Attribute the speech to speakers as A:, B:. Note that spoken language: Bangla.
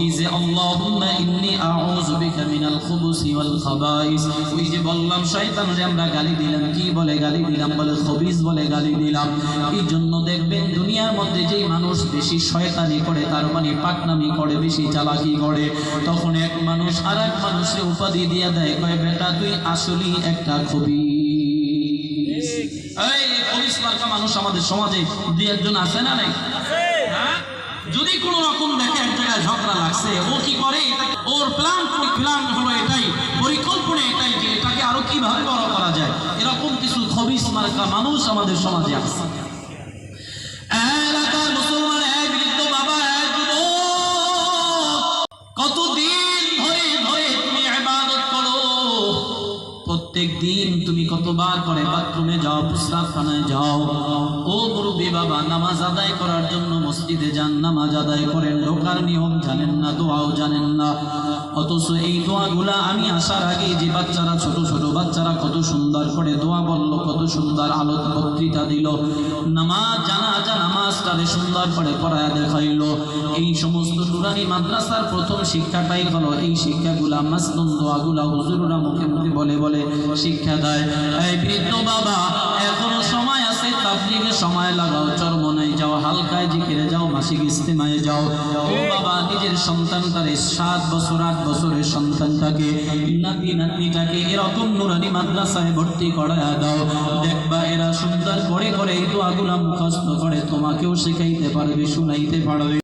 A: এই যে আল্লাহুম্মা ইন্নী আউযু বিকা মিনাল খুবুসি ওয়াল খাবাইস। ওই যে বললাম শয়তানরে আমরা গালি দিলাম। কি বলে গালি দিলাম? বলে খবিস বলে গালি দিলাম। এই জন্য দেখবেন দুনিয়ার মধ্যে যেই মানুষ বেশি শয়তানি করে তার মানে পাকনামি করে বেশি চালাকি করে তখন এক মানুষ আর এক মানুষের উপাধি দিয়ে দেয় কয় বেটা তুই আসলেই একটা খবিস। এই খবিস মার্কা মানুষ আমাদের সমাজে দুই একজন আছে না নাই? হ্যাঁ? যদি কোনো রকম দেখে জায়গায় ঝগড়া লাগছে। ও কি করে? ওর প্ল্যান প্ল্যান হলো এটাই, পরিকল্পনা এটাই যে এটাকে আরও কীভাবে বড় করা যায়। এরকম কিছু খবিস মার্কা মানুষ আমাদের সমাজে আছে। প্রত্যেক দিন তুমি কতবার করে বাথরুমে যাও প্রস্রাবখানায় যাও। ও বাবা, নামাজ আদায় করার জন্য মসজিদে যান, নামাজ আদায় করেন, ঢোকার নিয়ম জানেন না, দোয়াও জানেন না। অথচ এই দোয়াগুলা আমি আসার আগে যে বাচ্চারা, ছোট ছোট বাচ্চারা কত সুন্দর করে দোয়া বলল কত সুন্দর আলোক বক্তৃতা দিল। নামাজ জানা যা নামাজটারে সুন্দর করে পড়ায় দেখাইল। এই সমস্ত নুরানি মাদ্রাসার প্রথম শিক্ষাটাই হলো এই শিক্ষাগুলা, মাসনুন দোয়াগুলা হুজুররা মুখে মুখে বলে বলে শিক্ষা দেয়। বৃদ্ধ বাবা, এখনও সময় তাবলিগে সময় লাগাও চরমনে যাও, হালকায় জিকিরে যাও, মাসিক ইস্তেমায় যাও। ও বাবা, নিজের সন্তানটারে সাত বছর, আট বছরের সন্তানটাকে, নাতি নাতনিটাকে এরকম নুরানি মাদ্রাসায় ভর্তি করায় দাও। দেখবা এরা সুন্দর করে করে তো দোয়াগুলা মুখস্থ করে, তোমাকেও শেখাইতে পারবে, শুনাইতে পারবে।